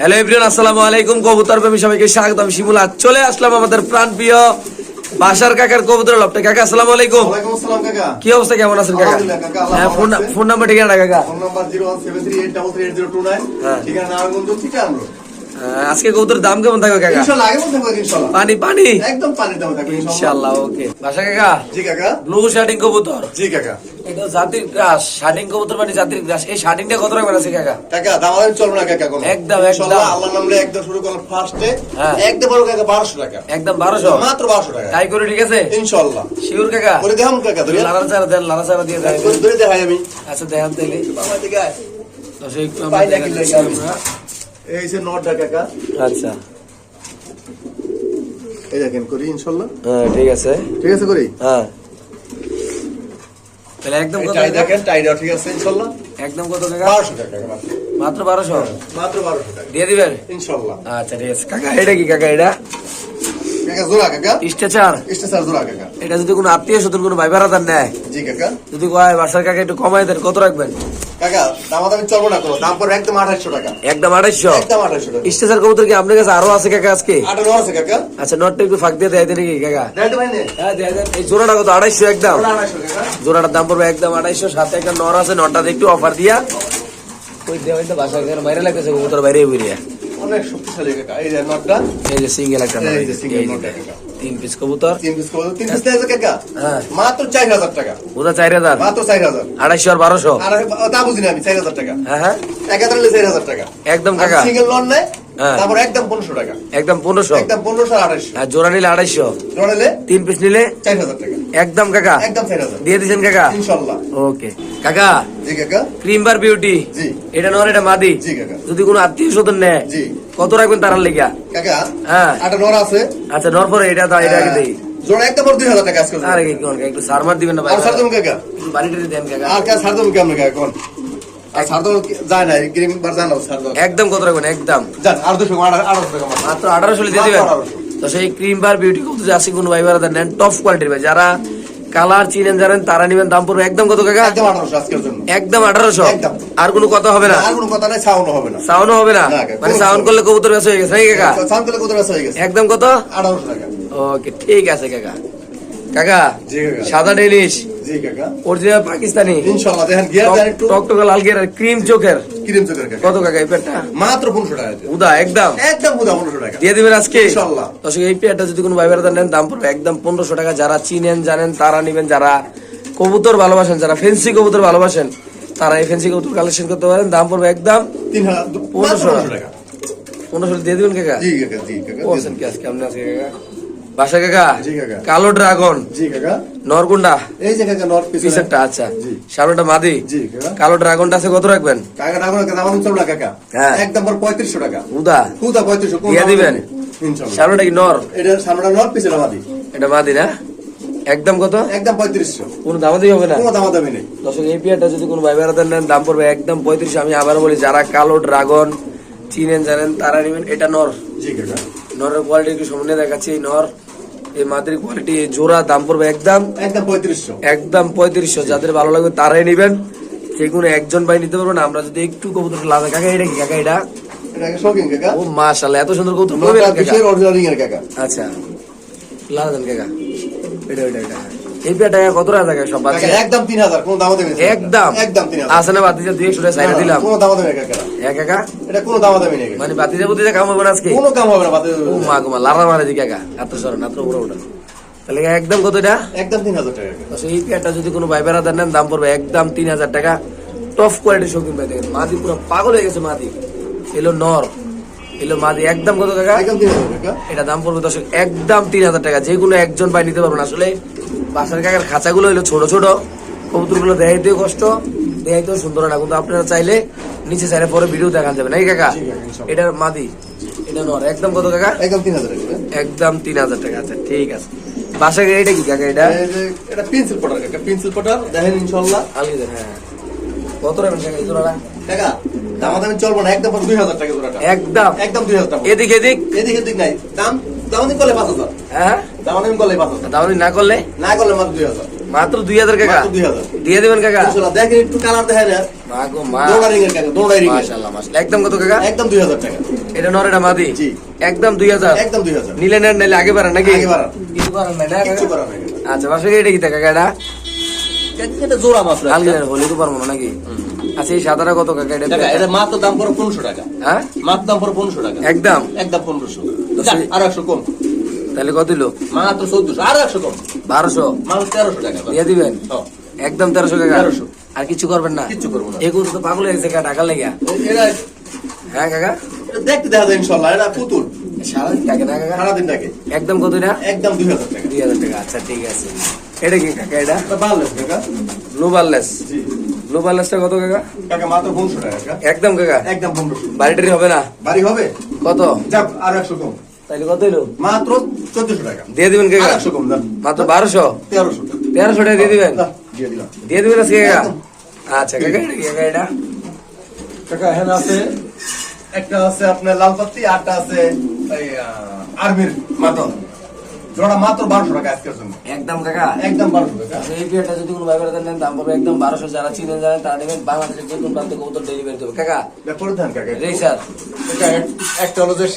Hello everyone আসসালামু আলাইকুম। কবুতর প্রেমী সবাইকে স্বাগতম। শিমুল আজ চলে আসলাম আমাদের প্রাণ প্রিয় বাসার কাকার কবুতর লপটে। কাকা আসসালামু আলাইকুম। কি অবস্থা কেমন আছেন কাকা? হ্যাঁ ফোন। ফোন নাম্বার ঠিকানা কাকা? Phone number zero one seven three eight double three eight zero two nine. হ্যাঁ। ঠিকানা নারায়ণগঞ্জ আজকে কবুতর দাম কেমন থাকবে কাকা? পানি পানি? একদম পানির দাম থাকবে ইনশাআল্লাহ ওকে। বাসা কাকা? জি কাকা। ব্লু শার্টিং কবুতর? জি কাকা। এটা জাতির গ্রাস শার্টিং কবুতর মানে জাতির গ্রাস। এই শার্টিংটা কত রাখবেন আছে কাকা? কাকা দামাদামি চলবে না কাকা কোনো। একদম, একদম। আল্লাহ নামলে একদম শুরু করলাম ফার্স্টে হ্যাঁ। একদম বড় কাকা বারোশো টাকা। একদম বারোশো? মাত্র বারোশো টাকা। তাই করে ঠিক আছে? ইনশাল্লাহ। শিওর কাকা? করে দেখাম কাকা ধরে। লারা চারা দেন লারা চারা দিয়ে দেন। ধরে দেখাই আমি। আচ্ছা দেখান তাইলে। বাবা দিকে আয়। দর্শক একটু আমরা এই যে নটটা কাকা আচ্ছা। এই দেখেন করি ইনশাল্লাহ? হ্যাঁ ঠিক আছে। ঠিক আছে করি? হ্যাঁ। তাহলে একদম এই কত কাকা? দেখেন টাইটাও ঠিক আছে ইনশাল্লাহ? একদম কত টাকা? বারোশো টাকা মাত্র। মাত্র বারোশো? মাত্র বারোশো টাকা। দিয়ে দিবেন? ইনশাল্লাহ। আচ্ছা ঠিক আছে। কাকা এটা কি কাকা এটা? কাকা জোড়া কাকা? স্ট্রেচার? স্টেশন জোড়া কাকা। এটা যদি কোনো আত্মীয় স্বজন কোনো ভাই ভাড়াদার নেয়? জি কাকা। যদি কয় বাসার কাকা একটু কমাই দেন কত রাখবেন? কাকা দামাদামি চলবো না কোনো দাম পড়বে একদম আঠাশশো টাকা। একদম আড়াইশো একদম আঠাশশো টাকা। স্ট্রেচার কবুতর কি আপনার কাছে আরও আছে কাকা আজকে? আঠারো আছে কাকা। আচ্ছা নটটা একটু ফাঁক দিয়ে দেয় দেন কি কাকা? দেড় ভাই নে দেয় দেন। এই জোড়াটা কত? আড়াইশো একদম? আড়াইশো কাকা জোড়াটার দাম পড়বে একদম আড়াইশো সাথে একটা নর আছে নরটা একটু অফার দিয়া। ওই দেওয়াই তো বাসা বাইরে লাগতেছে কবুতর বাইরে বেরিয়ে অনেক শক্তিশালী কাকা এই যে নটটা। এই যে সিঙ্গেল একটা এই যে। তিন পিস কবুতর। তিন পিস কবুতর তিন পিস আছে কাকা? হ্যাঁ। মাত্র চার হাজার টাকা। ওটা চার হাজার। মাত্র চার হাজার। আড়াইশো আর বারোশো। আর তা বুঝিনি আমি চার হাজার টাকা। হ্যাঁ হ্যাঁ। এক হাজার টাকা। একদম কাকা। সিঙ্গেল লোন হ্যাঁ। তারপর একদম পনেরোশো টাকা। একদম পনেরোশো? একদম পনেরোশো আড়াইশো। আর জোড়া নিলে আড়াইশো? জোড়া নিলে তিন পিস নিলে? চার হাজার টাকা। একদম কাকা? একদম চার হাজার দিয়ে দিছেন কাকা? ইনশাল্লাহ। ওকে। কাকা? জি কাকা। Cream beauty? জি। এটা নর এটা মাদি? জি কাকা। যদি কোনো আত্মীয় স্বজন নেয় জি। কত রাখবেন তারার লেগা? কাকা হ্যাঁ। আটা নর আছে। আচ্ছা নর পরে এটা দাও এটা আগে দেই। জোড়া একদম দুই হাজার টাকা আজকে। আরে কি কোন একটু সারমার দিবেন না ভাই। আর সারদম কাকা। বাড়িটা দেন কাকা। আর কেমন কাকা কোন একদম কত রাখবেন একদম। আর দুশো মাত্র। মাত্র আঠারোশো দিয়ে দিবেন? মাত্র 1800 তো সেই ক্রিম বার বিউটি করতে যে কোনো ভাই বারাদা নেন টপ কোয়ালিটির ভাই। যারা কালার চিনেন জানেন তারা নিবেন দাম পড়বে একদম কত কাকা একদম আঠারোশো। আর কোনো কথা হবে না? আর কোনো কথা নাই সাউন্ড হবে না। সাউন্ড হবে না? না, মানে সাউন্ড করলে কবুতর বেশ হয়ে গেছে নাকি কাকা? সাউন্ড করলে কত রাস্তা হয়ে গেছে। একদম কত? আঠারোশো টাকা। ওকে ঠিক আছে কাকা। কাকা সাদা অরিজিনাল পাকিস্তানি ইনশাল্লাহ দেখেন গিয়ার একটু টকটকে লাল গিয়ার ক্রিম চোখের ক্রিম চোখের কত কাকা এই মাত্র টাকা উদা একদম। একদম পনেরোশো টাকা। দিয়ে দিবেন আজকে। দর্শক এই পেয়ারটা যদি কোনো ভাই বেড়াতে নেন দাম পড়বে একদম টাকা। যারা চিনেন জানেন তারা নিবেন। যারা কবুতর ভালোবাসেন যারা ফেন্সি কবুতর ভালোবাসেন তারা এই ফেন্সি কবুতর কালেকশন করতে পারেন। দাম পড়বে একদম পনেরোশো টাকা। পনেরোশো দিয়ে দিবেন কাকা? জি কাকা জি কাকা ও আজকে আপনি আজকে কাকা? বাসা কাকা? জি কাকা। কালো ড্রাগন। জি কাকা। নরকুন্ডা এই যে কাকা আচ্ছা। সামনেটা মাদি? জি কাকা। কালো ড্রাগনটা আছে কত রাখবেন? কাকা দাম চলবে কাকা? হ্যাঁ। পঁয়ত্রিশশো টাকা। উদা। কুদা পঁয়ত্রিশশো দিয়ে দিবেন? সামনেটা কি নর? এটা সামনেটা আমাদি এটা মাদি না? একদম কত? একদম পঁয়ত্রিশশো। কোনো দামাদি হবে না? কোনো দামাদামি নেই। দর্শক এই পেয়ারটা যদি কোনো ভাই বেড়াতে নেন দাম পড়বে একদম পঁয়ত্রিশ আমি আবার বলি যারা কালো ড্রাগন চিনেন জানেন তারা নেবেন। এটা নর। জি কাকা। নরের কোয়ালিটি একটু সামনে দেখাচ্ছি এই নর। এই মাদের কোয়ালিটি জোড়া দাম পড়বে একদম একদম পঁয়ত্রিশশো। একদম পঁয়ত্রিশশো। যাদের ভালো লাগবে তারাই নেবেন। যে কোনো একজন ভাই নিতে পারবেন আমরা যদি একটু কবুতর লাদা কাকা এটা কি কাকা এটা? ও মাশাল্লাহ এত সুন্দর কবুতর আচ্ছা লাদা দেন কাকা। এটা এটা এটা। এই পেয়ারটা কত টাকা থাকে সব বাচ্চা? একদম তিন হাজার কোনো দামাদামি নেই। একদম? একদম তিন হাজার। আছে বাতিজা দুই একশো টাকা দিলাম? কোনো দামাদামি নেই এক কাকা এটা কোনো দামাদামি নেই কাকা। মানে বাতিজা বুতিজা কাম হবে না আজকে? কোনো কাম হবে না বাতে ও মা গো মা লারা মারে দি কাকা এত সরেন এত বড় ওটা তাহলে একদম কত এটা? একদম তিন হাজার টাকা এই পেয়ারটা যদি কোনো ভাই নেন দাম পড়বে একদম তিন হাজার টাকা। টপ কোয়ালিটির শৌখিন ভাই দেখেন মাদি পুরো পাগল হয়ে গেছে মাদি। এলো নর। এলো মাদি একদম কত কাকা এটা দাম পড়বে দর্শক একদম তিন হাজার টাকা। যে কোনো একজন ভাই নিতে পারবেন। আসলে বাসার কাকার খাঁচাগুলো হলো ছোট ছোট। কবুতরগুলো দেখাইতেও কষ্ট দেখাইতেও সুন্দর না। কিন্তু আপনারা চাইলে নিচে চাইলে পরে ভিডিও দেখান যাবে নাকি কাকা জি কাকা, ইনশাআল্লাহ। এটা মাদি এটা নর। একদম কত কাকা? একদম তিন হাজার একদম তিন হাজার টাকা। আচ্ছা ঠিক আছে। বাসা এটা কি কাকা এটা? এটা পেন্সিল পটার কাকা। পেন্সিল পটার দেখেন ইনশাল্লাহ। আলগি হ্যাঁ। কত রাখবেন কাকা জোড়াটা? টাকা দামাদামি চলবো না। একদম দুই হাজার টাকা জোড়াটা। একদম। একদম দুই হাজার টাকা। এদিক এদিক। এদিক এদিক নাই। দাম দামাদামি করলে পাঁচ হাজার। হ্যাঁ? দামাদামি করলে পাঁচ হাজার। দামি না করলে? না করলে মাত্র দুই হাজার। মাত্র দুই হাজার কাকা? দুই হাজার। দিয়ে দেবেন কাকা? দেখেন একটু কালার দেখেন মা গো মা। দৌড়া এর কাকা দৌড়া মাশাআল্লাহ মাশাআল্লাহ। একদম কত কাকা? একদম দুই হাজার টাকা। এটা নরেটা মাদি? জি। একদম দুই হাজার? একদম দুই হাজার। নিলে নেন নাইলে আগে বাড়ান নাকি? আগে বাড়ান। কিছু না। আচ্ছা বাসা এটা কি কাকা এটা? জোড়া একটা। আলগিলেন হলে তো পারব নাকি? আচ্ছা এই সাদাটা কত কাকা? এটা এটা মাত্র দাম পড়ো পনেরোশো টাকা। হ্যাঁ? মাত্র দাম পড়ো পনেরোশো টাকা। একদম? একদম পনেরোশো। আর একশো কম। তাহলে কত দিল? মাত্র চোদ্দশো আর একশো কম। বারোশো? মাত্র তেরোশো টাকা। দিয়ে দিবেন। একদম তেরোশো টাকা। 1300 আর কিছু করবেন না? কিছু করব না। এগুলো তো পাগল হয়ে গেছে কাকা টাকা লেগে। হ্যাঁ কাকা? দেখতে দেখা যায় ইনশাল্লাহ এটা পুতুল। সারাদিন না কাকা? সারাদিন থাকে একদম কত না একদম দুই হাজার টাকা। দুই হাজার টাকা। আচ্ছা ঠিক আছে। এটা কি কাকা এটা? ব্লু বারলেস। জি। ব্লু বারলেসটা কত কাকা? টাকা মাত্র পনেরোশো টাকা কাকা। একদম কাকা? একদম পনেরোশো। বাড়িটারি হবে না? বাড়ি হবে? কত? যাক আর একশো কম। তাহলে কত এলো মাত্র চোদ্দশো টাকা। দিয়ে দিবেন কাকা? একশো কম দাম। মাত্র বারোশো? তেরোশো। টাকা তেরোশো টাকা দিয়ে দিবেন? দিয়ে দিলাম। দিয়ে দিবেন আজকে কাকা? আচ্ছা কাকা কাকা এটা? টাকা এখানে আছে একটা আছে আপনার লাল পাত্তি আরটা আছে আর্মির মাতন জোড়া মাত্র বারোশো টাকা আজকের জন্য। একদম কাকা। একদম বারোশো টাকা। আচ্ছা, এই বিয়েটা যদি কোনো ভাইবার নেন দাম পড়বে একদম বারোশো। যারা চিনেন জানেন তারা নেবেন। বাংলাদেশের যে কোনো প্রান্তে কবুতর ডেলিভারি দেবে। কাকা ব্যাপারে ধান কাকা। স্যার। একটা হলো যে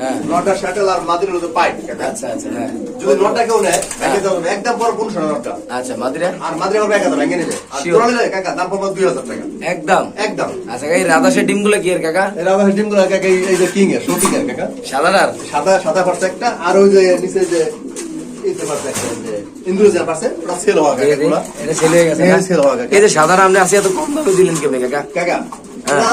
হ্যাঁ। নটা আর মাদির হলো পাইপ আচ্ছা আচ্ছা হ্যাঁ। যদি নটা কেউ নেয় না, একদম পর নটা আচ্ছা মাদিরা? আর মাদির হবে এক হাজার ভেঙে নেবে। আর জোড়া নিলে কাকা দাম পড়বে দুই হাজার টাকা। একদম। একদম। আচ্ছা এই রাধাসের ডিমগুলো কি এর কাকা? আবার ডিমগুলো কাকা এই- এই যে কিং এর এর কাকা। সাদা সাদা পার্সে একটা আর ওই যে নিচে যে এই যে পার্সে একটা ওই যে ইন্দোনেশিয়ান পার্সে ওটা সেল হওয়া কাকা এগুলা। এটা ছেলে হয়ে গেছে না? ছেলে হওয়া কাকা। এই যে সাদার আপনি আসি এত কম দামে দিলেন কেমনে কাকা কাকা।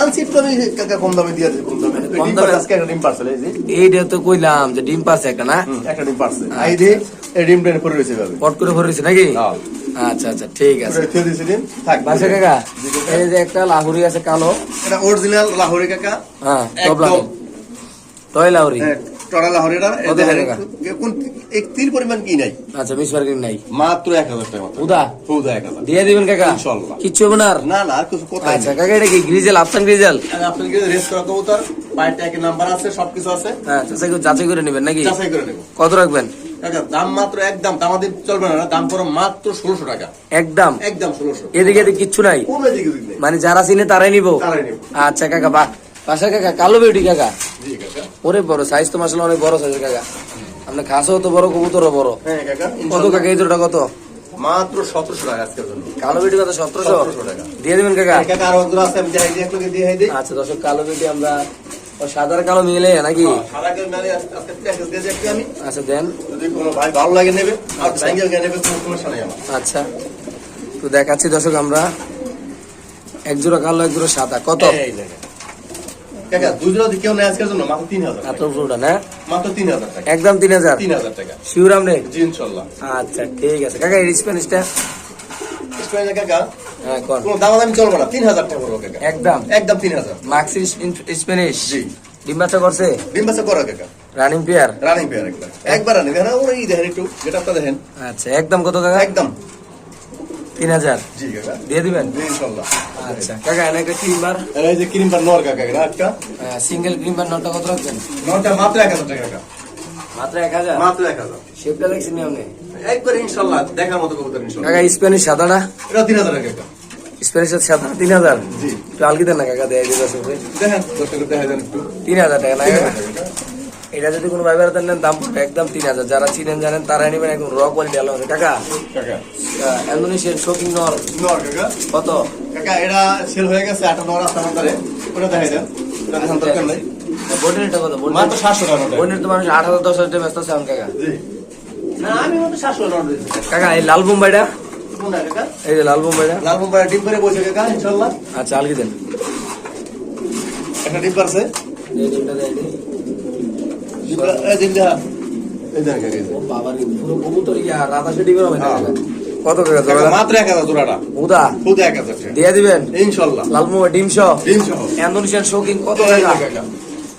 আনসিট তো আমি কাকা কম দামে দিয়ে কম দামে কম দামে? আজকে একটা ডিম পার্সেল এই যে এইটা তো কইলাম যে ডিম পাচ্ছে একটা না একটা ডিম পার্সেল আই দিয়ে এই ডিম ট্রেন রয়েছে ভাবে পট করে ভরেছে নাকি। আচ্ছা আচ্ছা ঠিক আছে করে খেয়ে দিয়েছি ডিম থাক বাসা কাকা এই যে একটা লাহুরি আছে কালো এটা অরিজিনাল লাহোরি কাকা হ্যাঁ একদম। টপ লাগে টয় লাহুরি হ্যাঁ, টরা লাহোরিটা কোন এক পরিমাণ কি নাই? আচ্ছা মিস মার্কেট নাই। মাত্র এক হাজার টাকা মাত্র। উদা? চৌদা এক হাজার। দিয়ে দিবেন কাকা? ইনশাল্লাহ। কিচ্ছু হবে না না না আর কিছু কোথায় আচ্ছা কাকা এটা কি গ্রিজেল আফসান গ্রিজেল? আপনাকে রেস করা কবুতর। পায়ের ট্যাগের নাম্বার আছে সবকিছু আছে। হ্যাঁ যাচাই করে- যাচাই করে নেবেন নাকি? যাচাই করে নেব। কত রাখবেন? কাকা দাম মাত্র একদম দামাদি চলবে না দাম পড়ো মাত্র ষোলোশো টাকা। একদম একদম ষোলোশো। এদিকে এদিকে কিচ্ছু নাই? কোনো মানে যারা চিনে তারাই নিবো? তারাই নেব। আচ্ছা কাকা বাহ। পাশা কাকা কালো বিউটি কাকা। ওরে বড় সাইজ তো মাসাল অনেক বড় সাইজের কাকা। আপনার খাসও তো বড় কবুতরও বড়। হ্যাঁ কত কাকা এই দুটা কত? মাত্র সতেরোশো টাকা আজকের জন্য। কালো বিউটি কত সতেরোশো? 1700 টাকা। দিয়ে দেবেন কাকা। আরও আছে আমি দিয়ে দিই আচ্ছা দর্শক কালো বিউটি আমরা ও সাদার কালো মিলে নাকি? আমি। আচ্ছা দেন। যদি কোনো ভাই ভালো লাগে নেবে আর সাইকেল নেবে কোনো সমস্যা নেই আচ্ছা। তো দেখাচ্ছি দর্শক আমরা। এক জোড়া কালো এক জোড়া সাদা। কত। কাকা দুজন যদি কেউ নেয় আজকের জন্য? মাত্র তিন হাজার টাকা। ফুটা না? মাত্র তিন হাজার টাকা। একদম তিন হাজার? তিন হাজার টাকা। শিউরাম রে জি ইনশাল্লাহ। আচ্ছা ঠিক আছে। কাকা এই স্প্যানিশটা স্পেনে কাকা হ্যাঁ কোনো? দামাদামি চলবে না। তিন হাজার টাকা পড়ব কাকা। একদম? একদম তিন হাজার। মাক্সি স্প্যানিশ জি। ডিম বাচ্চা করছে? ডিম বাচ্চা করা কাকা। রানিং পেয়ার রানিং পেয়ার একবার একবার রানিং দেখেন ওই দেখেন একটু যেটা আপনার দেখেন। আচ্ছা একদম কত কাকা? একদম। তিন হাজার। দিয়ে দিবেন? আচ্ছা কাকা এনে একটা ক্রিমবার আর এই যে ক্রিম পার নর কাকা এটা একটা সিঙ্গেল ক্রিমবার নটা কত রাখবেন? নরটা মাত্র এক হাজার টাকা মাত্র এক হাজার? মাত্র এক হাজার। শেপটা দেখছেন আপনি? একবার ইনশাল্লাহ দেখার মতো কবুতর ইনশাল্লাহ। কাকা স্প্যানিশ সাদাটা? এটা তিন হাজার টাকা স্প্যানিশ সাদা তিন হাজার? একটু আলগি দেন না কাকা দেয় দিবে দেখেন দেখা যান একটু। তিন হাজার টাকা না এটা যদি কোনো ভাই বেড়াতে নেন দাম পড়বে একদম তিন হাজার। যারা চিনেন জানেন তারা নেবেন একদম র কোয়ালিটি আলো। কাকা? কাকা। ইন্দোনেশিয়ান শোকিং নর নর কাকা। কত? কাকা এটা সেল হয়ে গেছে আটা নর মন্দারে ওটা দেখাই দেন। ওটা দেখান দরকার নাই। বোর্ডের এটা কত? মাত্র সাতশো টাকা নোট। তো মানুষ আট হাজার দশ হাজার ব্যস্ত আছে এখন কাকা। না আমি মাত্র সাতশো কাকা এই লাল বোম্বাইটা? এই যে লাল বোম্বাইটা? লাল মুম্বাই ডিম করে বসে কাকা ইনশাল্লাহ আচ্ছা আলগি দেন। একটা ডিম পারছে? এই ডিমটা দেয় কত কাকা জোড়া? মাত্র এক হাজার জোড়াটা। উদা। খুদ এক হাজার দিয়ে দিবেন? ইনশাল্লাহ। লাল বোম্বাই ডিম সহ? ডিম সহ। ইন্দোনেশিয়ান শোকিং কত টাকা?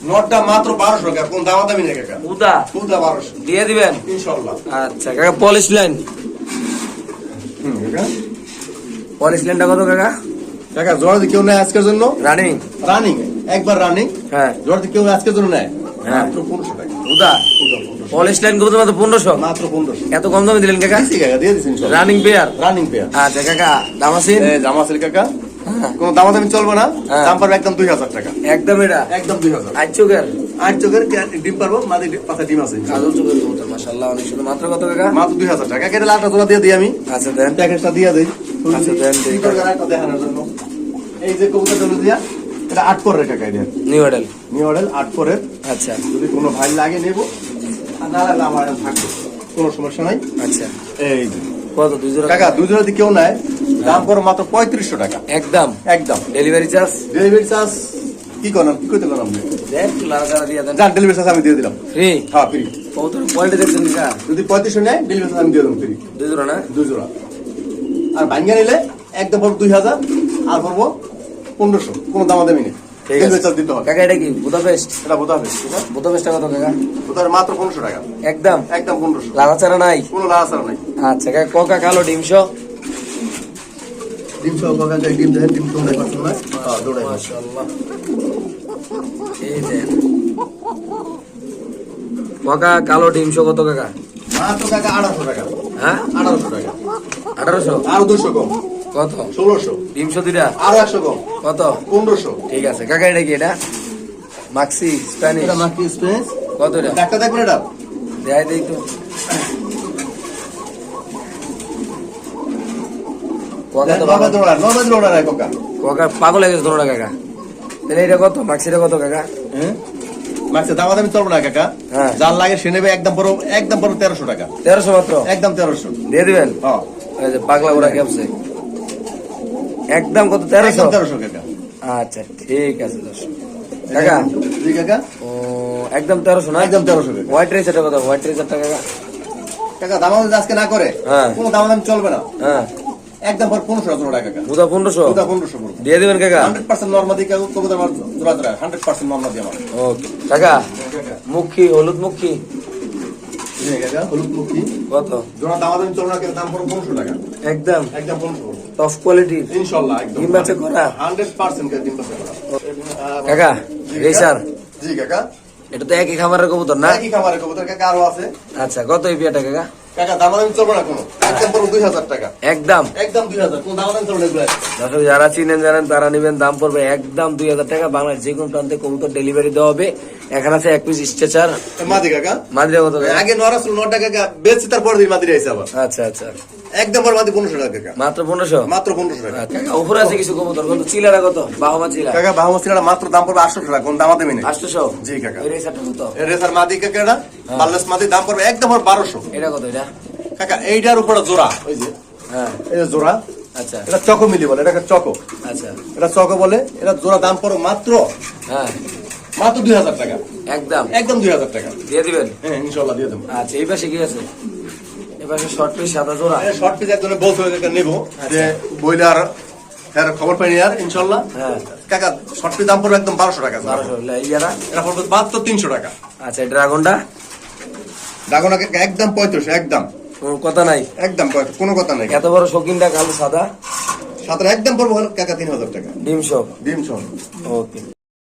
নটটা মাত্র বারোশো টাকা কোন দামাদামি নেই কাকা। উদা। খুদা বারোশো। দিয়ে দিবেন? ইনশাল্লাহ। আচ্ছা কাকা পলিশ লাইন। হুম পলিশ লাইনটা কত কাকা? কাকা জোড়া কেউ নেয় আজকের জন্য? রানিং। রানিং একবার রানিং। হ্যাঁ। জোড়া কেউ আজকের জন্য নেয়? হ্যাঁ। মাত্র পনেরোশো টাকা। উদা পলিশ লাইন কত মাত্র পনেরোশো? মাত্র পনেরোশো। এত কম দামে দিলেন কাকা? কাকা দিয়ে দিচ্ছি রানিং পেয়ার রানিং পেয়ার আচ্ছা কাকা হ্যাঁ। কোনো দামাদামি চলবে না। হ্যাঁ। দাম পারবে একদম দুই হাজার টাকা। একদম এটা? একদম দুই হাজার। আজ চোখের? আট চোখের ডিম পারব মাঝে পাশে ডিম আছে। কাজল চোখের কবুতর অনেক সুন্দর। মাত্র কত টাকা মাত্র দুই হাজার টাকা। কেটে লালটা তোলা দিয়ে দিই আমি। আচ্ছা দেন। প্যাকেজটা দিয়ে দিই। আচ্ছা, দেন, দেখানোর জন্য। এই যে কবুতরটা হলো দিয়া এটা আট পরের টাকা এটা নিউ মডেল নিউ মডেল আট পরের। আচ্ছা। যদি কোনো ভাই লাগে নেব আর না লাগলে আমার থাকবে। কোনো সমস্যা নাই। আচ্ছা। এই। কত দুই জোড়া? কাকা দুজন যদি কেউ নেয় দাম করো মাত্র পঁয়ত্রিশশো টাকা। একদম? একদম। ডেলিভারি চার্জ ডেলিভারি চার্জ কি করেন? কি করতে দেন যান ডেলিভারি চার্জ আমি দিয়ে দিলাম। ফ্রি হ্যাঁ ফ্রি কবুতর কোয়ালিটি দেখছেন যদি পঁয়ত্রিশশো নেয় ডেলিভারি চার্জ আমি দিয়ে দিলাম ফ্রি দুই জোড়া না? দুই জোড়া। আর ভাঙ্গা নিলে একদম পড়ব দুই হাজার আর পড়ব পনেরোশো কোনো দামাদামি নেই। ঠিক আছে। দিতে হবে। কাকা এটা কি বুদাপেস্ট? এটা ঠিক বুদাপেস্টটা কত কাকা? মাত্র পনেরোশো টাকা। একদম? একদম পনেরোশো। লাড়াচাড়া নাই? কোনো লাগাছাড়া নাই। আচ্ছা কাকা কোকা কালো ডিমশ ডিম সহ ডিম দেখেন ডিম দৌড়াই পাচ্ছেন না? হ্যাঁ দৌড়াই মাশাআল্লাহ এই দেন কোকা কালো ডিমশ কত কাকা? মাত্র কাকা আঠারোশো টাকা। হ্যাঁ? আঠারোশো টাকা। আঠারোশো? আরও দুশো কম। কত? ষোলোশো। ডিমশ দুইটা? আরও একশো কম। কত? পনেরোশো। ঠিক আছে কাকা এটা কি এটা? Maxi Spanish. এটা মাকি স্পেস কত এটা? দেখবেন এটা। দেয় দেই তো। পাগল হয়ে গেছে ধরো না কাকা। তাহলে এটা কত? মাক্সিটা কত কাকা? হ্যাঁ? মাক্সে দামা দামি চলবো না কাকা। হ্যাঁ। যার লাগে সে নেবে একদম বড় একদম বড় তেরোশো টাকা। তেরোশো মাত্র? একদম তেরোশো। দিয়ে দিবেন? হ্যাঁ। পাগলা ওরা ক্যাপসে একদম কত তেরোশো? তেরোশো কাকা আচ্ছা ঠিক আছে দর্শক কাকা? জি কাকা? ও একদম তেরোশো না? একদম তেরোশো হোয়াইট রেসারটা কত হোয়াইট রেসারটা কাকা? কাকা দামা আজকে না করে হ্যাঁ। কোনো দামা দামি চলবে না। হ্যাঁ। একদম পর পনেরোশো টাকা পনেরোশো? পনেরোশো দিয়ে দিবেন কাকা? হান্ড্রেড পার্সেন্ট কবুতর আমার জোড়া জোড়া হান্ড্রেড পার্সেন্ট নর্মাদি আমার। ওকে কাকা? মুখী হলুদ মুখী? জি হলুদ মুখী। কত? জোড়া দামা দামি চলবে না দাম পনেরোশো টাকা। একদম। একদম পনেরোশো। টপ কোয়ালিটির ইনশাল্লাহ একদম। ডিম বাচ্চা করা? হান্ড্রেড পার্সেন্ট ডিম বাচ্চা করা। কাকা জি রেসার জি কাকা। এটা তো একই খামারের কবুতর না? একই খামারে কবুতর কাকা আরও আছে। আচ্ছা কত এই বিয়াটা কাকা? কাকা দামাদামি চলবে না কোনো। একদম পড়বে দুই হাজার টাকা। একদম? একদম দুই হাজার কোনো দামাদামি চলবে না। দর্শক যারা চিনেন জানেন তারা নেবেন দাম পড়বে একদম দুই হাজার টাকা। বাংলাদেশ যে কোনো প্রান্তে কবুতর ডেলিভারি দেওয়া হবে। এখানে আছে এক পিস স্ট্রেচার মাদি কাকা। মাদ্রিয়া কত আগে নরা ছিল নটা কাকা বেচছি তারপর দিন মাদি আবার। আচ্ছা আচ্ছা। একদম মাদি পনেরোশো টাকা কাকা। মাত্র পনেরোশো? মাত্র পনেরোশো টাকা। কাকা উপরে আছে কিছু কবুতর কত চিলারা কত? বাহমা চিলা। কাকা বাহামা সিলাটা মাত্র দাম পড়বে আটশো টাকা কোন দামাদামি নেই। আটশোশো? জি কাকা। রেসারটা কত? রেসার মাদি কাকা এটা বাল্লাস মাদি দাম পড়বে একদম বারোশো। এটা কত এটা? কাকা এইটার উপরে জোড়া ওই যে। হ্যাঁ। যে জোড়া। আচ্ছা। এটা চকো মিলি বলে এটাকে চকো। আচ্ছা। এটা চকো বলে এটা জোড়া দাম পড়ো মাত্র হ্যাঁ। মাত্র দুই হাজার টাকা। একদম। একদম দুই হাজার টাকা। দিয়ে দিবেন? হ্যাঁ ইনশাল্লাহ দিয়ে দেবো। আচ্ছা এই পাশে কি আছে? পাশে শর্ট পিস সাদা জোড়া। শর্ট পিস একজনে বলতে হবে নেব। যে বইলে আর হ্যাঁ খবর পাইনি আর ইনশাল্লাহ। হ্যাঁ। কাকা শর্ট পিস দাম পড়বে একদম বারোশো টাকা বারোশো ইয়ারা? এটা পড়বে মাত্র তিনশো টাকা। আচ্ছা ড্রাগনটা কাকা একদম পঁয়ত্রিশ একদম। কোনো কথা নাই? একদম কোনো কথা নাই। এত বড় শৌখিনটা কালো সাদা? সাঁতার একদম পড়ব কাকা তিন হাজার টাকা। ডিম সব ডিম সহ ওকে।